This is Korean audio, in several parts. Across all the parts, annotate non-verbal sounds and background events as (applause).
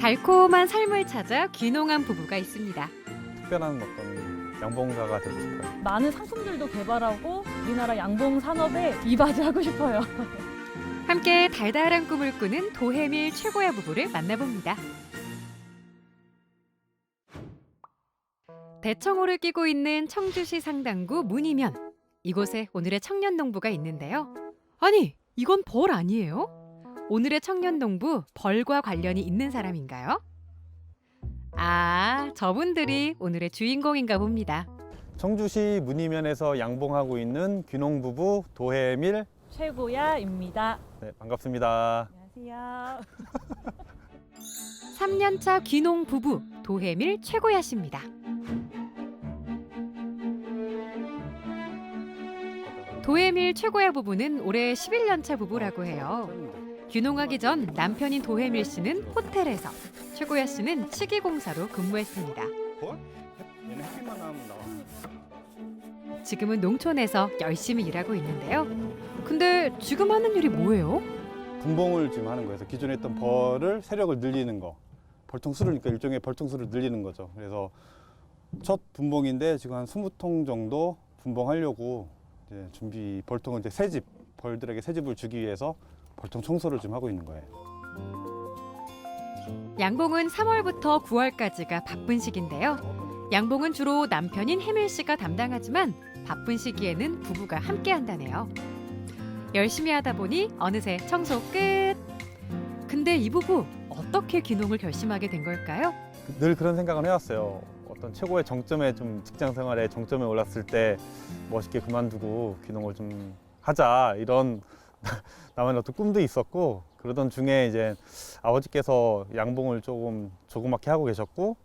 달콤한 삶을 찾아 귀농한 부부가 있습니다. 특별한 어떤 양봉가가 되고 싶어요. 많은 상품들도 개발하고 우리나라 양봉 산업에 이바지하고 싶어요. 함께 달달한 꿈을 꾸는 도해밀 최고야 부부를 만나봅니다. 대청호를 끼고 있는 청주시 상당구 문이면 이곳에 오늘의 청년 농부가 있는데요. 아니 이건 벌 아니에요? 오늘의 청년 농부 벌과 관련이 있는 사람인가요? 아 저분들이 오늘의 주인공인가 봅니다. 청주시 문이면에서 양봉하고 있는 귀농 부부 도해밀 최고야입니다. 네, 반갑습니다. 안녕하세요. (laughs) 3년차 귀농 부부 도해밀 최고야 씨입니다. 도해밀 최고야 부부는 올해 11년차 부부라고 해요. 귀농하기 전 남편인 도해밀 씨는 호텔에서 최고야 씨는 치기공사로 근무했습니다. 지금은 농촌에서 열심히 일하고 있는데요. 근데 지금 하는 일이 뭐예요? 분봉을 지금 하는 거예요. 기존에 있던 벌을 세력을 늘리는 거. 벌통수를 그러니까 일종의 벌통수를 늘리는 거죠. 그래서 첫 분봉인데 지금 한 20통 정도 분봉하려고 이제 준비 벌통을 이제 새집 벌들에게 새집을 주기 위해서 벌통 청소를 좀 하고 있는 거예요. 양봉은 3월부터 9월까지가 바쁜 시기인데요. 양봉은 주로 남편인 해밀 씨가 담당하지만 바쁜 시기에는 부부가 함께 한다네요. 열심히 하다 보니 어느새 청소 끝. 근데 이 부부 어떻게 귀농을 결심하게 된 걸까요? 늘 그런 생각을 해왔어요. 어떤 최고의 정점에 좀 직장 생활의 정점에 올랐을 때 멋있게 그만두고 귀농을 좀 하자 이런 (laughs) 나만의 어떤 꿈도 있었고 그러던 중에 이제 아버지께서 양봉을 조금 조그맣게 하고 계셨고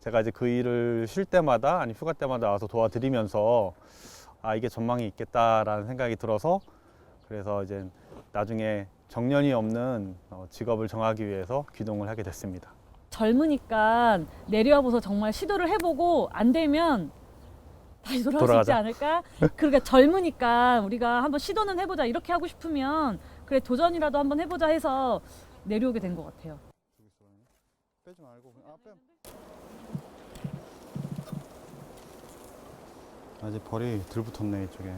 제가 이제 그 일을 쉴 때마다 아니 휴가 때마다 와서 도와드리면서 아 이게 전망이 있겠다라는 생각이 들어서 그래서 이제 나중에 정년이 없는 어, 직업을 정하기 위해서 귀농을 하게 됐습니다. 젊으니까 내려와 보서 정말 시도를 해보고 안 되면 다시 돌아올 수 있지 돌아가자. 않을까? 그러니까 젊으니까 우리가 한번 시도는 해보자 이렇게 하고 싶으면 그래 도전이라도 한번 해보자 해서 내려오게 된 것 같아요. 빼지 말고 아 빼. 아직 벌이 들 붙었네 이쪽에.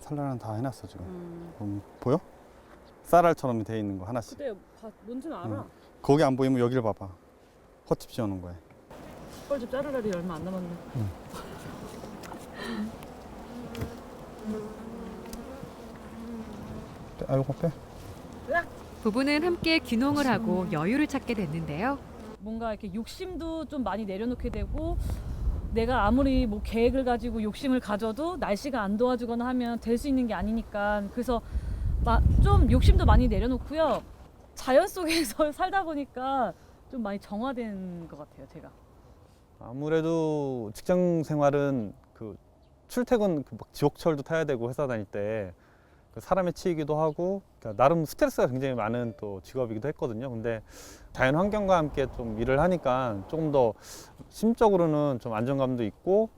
산란은 다 해놨어 지금. 음, 보여? 쌀알처럼 돼 있는 거 하나씩. 그때 뭔지는 알아. 거기 안 보이면 여기를 봐봐. 헛집 지어놓은 거야. 뻘집 자를 날이 얼마 안 남았네. 아이고 빼. 부부는 함께 귀농을 하고 여유를 찾게 됐는데요. 뭔가 이렇게 욕심도 좀 많이 내려놓게 되고 내가 아무리 뭐 계획을 가지고 욕심을 가져도 날씨가 안 도와주거나 하면 될 수 있는 게 아니니까 그래서 마- 좀 욕심도 많이 내려놓고요 자연 속에서 (laughs) 살다 보니까 좀 많이 정화된 것 같아요 제가 아무래도 직장 생활은 그 출퇴근 그막 지옥철도 타야 되고 회사 다닐 때그 사람에 치이기도 하고 그러니까 나름 스트레스가 굉장히 많은 또 직업이기도 했거든요. 근데 자연 환경과 함께 좀 일을 하니까 조금 더 심적으로는 좀 안정감도 있고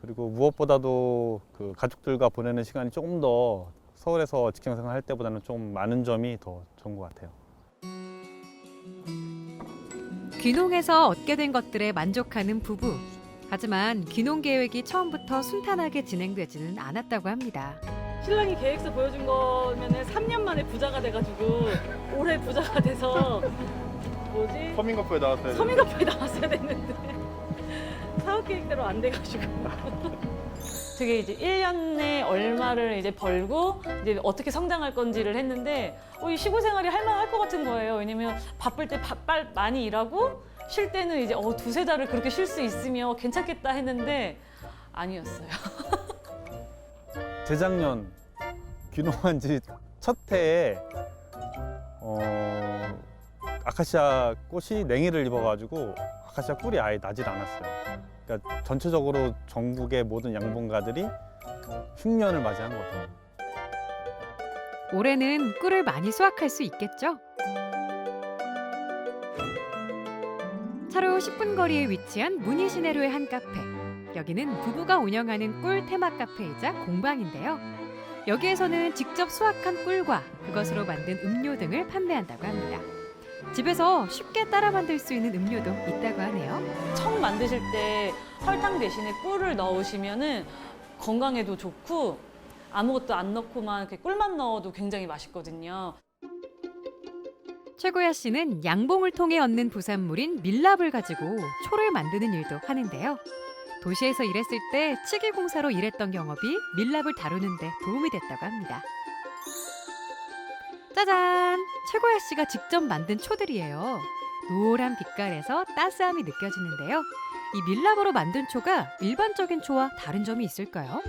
그리고 무엇보다도 그 가족들과 보내는 시간이 조금 더 서울에서 직장 생활 할 때보다는 좀 많은 점이 더 좋은 것 같아요. 귀농해서 얻게 된 것들에 만족하는 부부. 하지만 귀농 계획이 처음부터 순탄하게 진행되지는 않았다고 합니다. 신랑이 계획서 보여준 거면은 3년 만에 부자가 돼가지고 올해 부자가 돼서 뭐지 서민거프에 나왔어요. 서민카페에 나왔어야 됐는데 (laughs) 사업 계획대로 안 돼가지고 되게 이제 1년에 얼마를 이제 벌고 이제 어떻게 성장할 건지를 했는데 어, 이 시골 생활이 할만할 것 같은 거예요. 왜냐면 바쁠 때 바빨 많이 일하고 쉴 때는 이제 어, 두세 달을 그렇게 쉴 수 있으면 괜찮겠다 했는데 아니었어요. (laughs) 재작년 귀농한 지 첫 해에 어, 아카시아 꽃이 냉이를 입어가지고 아카시아 꿀이 아예 나질 않았어요. 그러니까 전체적으로 전국의 모든 양봉가들이 흉년을 맞이한 거죠. 올해는 꿀을 많이 수확할 수 있겠죠? 차로 10분 거리에 위치한 문희 시내로의 한 카페. 여기는 부부가 운영하는 꿀 테마 카페이자 공방인데요. 여기에서는 직접 수확한 꿀과 그것으로 만든 음료 등을 판매한다고 합니다. 집에서 쉽게 따라 만들 수 있는 음료도 있다고 하네요. 청 만드실 때 설탕 대신에 꿀을 넣으시면은 건강에도 좋고 아무것도 안 넣고만 이렇게 꿀만 넣어도 굉장히 맛있거든요. 최고야 씨는 양봉을 통해 얻는 부산물인 밀랍을 가지고 초를 만드는 일도 하는데요. 도시에서 일했을 때 치기 공사로 일했던 경험이 밀랍을 다루는데 도움이 됐다고 합니다. 짜잔! 최고야 씨가 직접 만든 초들이에요. 노란 빛깔에서 따스함이 느껴지는데요. 이 밀랍으로 만든 초가 일반적인 초와 다른 점이 있을까요?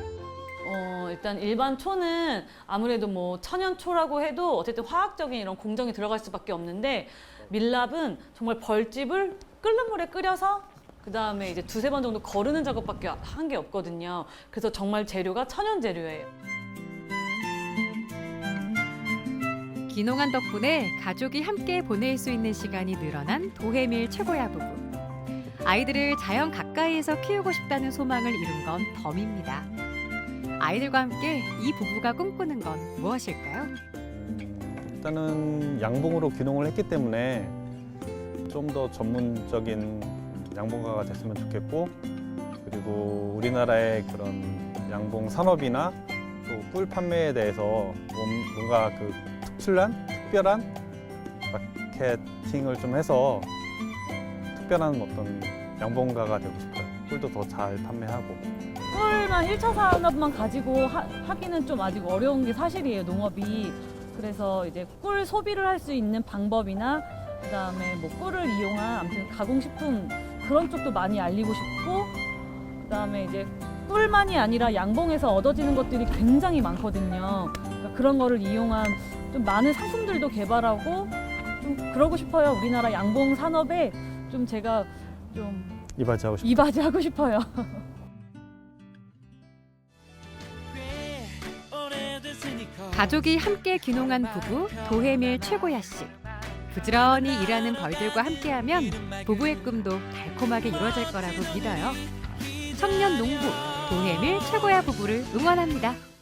어, 일단 일반 초는 아무래도 뭐 천연초라고 해도 어쨌든 화학적인 이런 공정이 들어갈 수밖에 없는데 밀랍은 정말 벌집을 끓는 물에 끓여서 그 다음에 이제 두세 번 정도 거르는 작업밖에 한 게 없거든요. 그래서 정말 재료가 천연 재료예요. 귀농한 덕분에 가족이 함께 보낼 수 있는 시간이 늘어난 도해밀 최고야 부부. 아이들을 자연 가까이에서 키우고 싶다는 소망을 이룬 건 덤입니다. 아이들과 함께 이 부부가 꿈꾸는 건 무엇일까요? 음, 일단은 양봉으로 귀농을 했기 때문에 좀 더 전문적인 양봉가가 됐으면 좋겠고 그리고 우리나라의 그런 양봉 산업이나 또 꿀 판매에 대해서 몸- 뭔가 그 특출난 특별한 마케팅을 좀 해서 특별한 어떤 양봉가가 되고 싶어요. 꿀도 더 잘 판매하고. 꿀만 1차 산업만 가지고 하, 하기는 좀 아직 어려운 게 사실이에요, 농업이. 그래서 이제 꿀 소비를 할 수 있는 방법이나 그다음에 뭐 꿀을 이용한 아무튼 가공식품 그런 쪽도 많이 알리고 싶고 그다음에 이제 꿀만이 아니라 양봉에서 얻어지는 것들이 굉장히 많거든요. 그러니까 그런 거를 이용한 좀 많은 상품들도 개발하고 좀 그러고 싶어요. 우리나라 양봉 산업에 좀 제가 좀 이바지하고 싶어요. 이바지하고 싶어요. 가족이 함께 귀농한 부부 도해밀 최고야 씨. 부지런히 일하는 벌들과 함께하면 부부의 꿈도 달콤하게 이루어질 거라고 믿어요. 청년 농부 도해밀 최고야 부부를 응원합니다.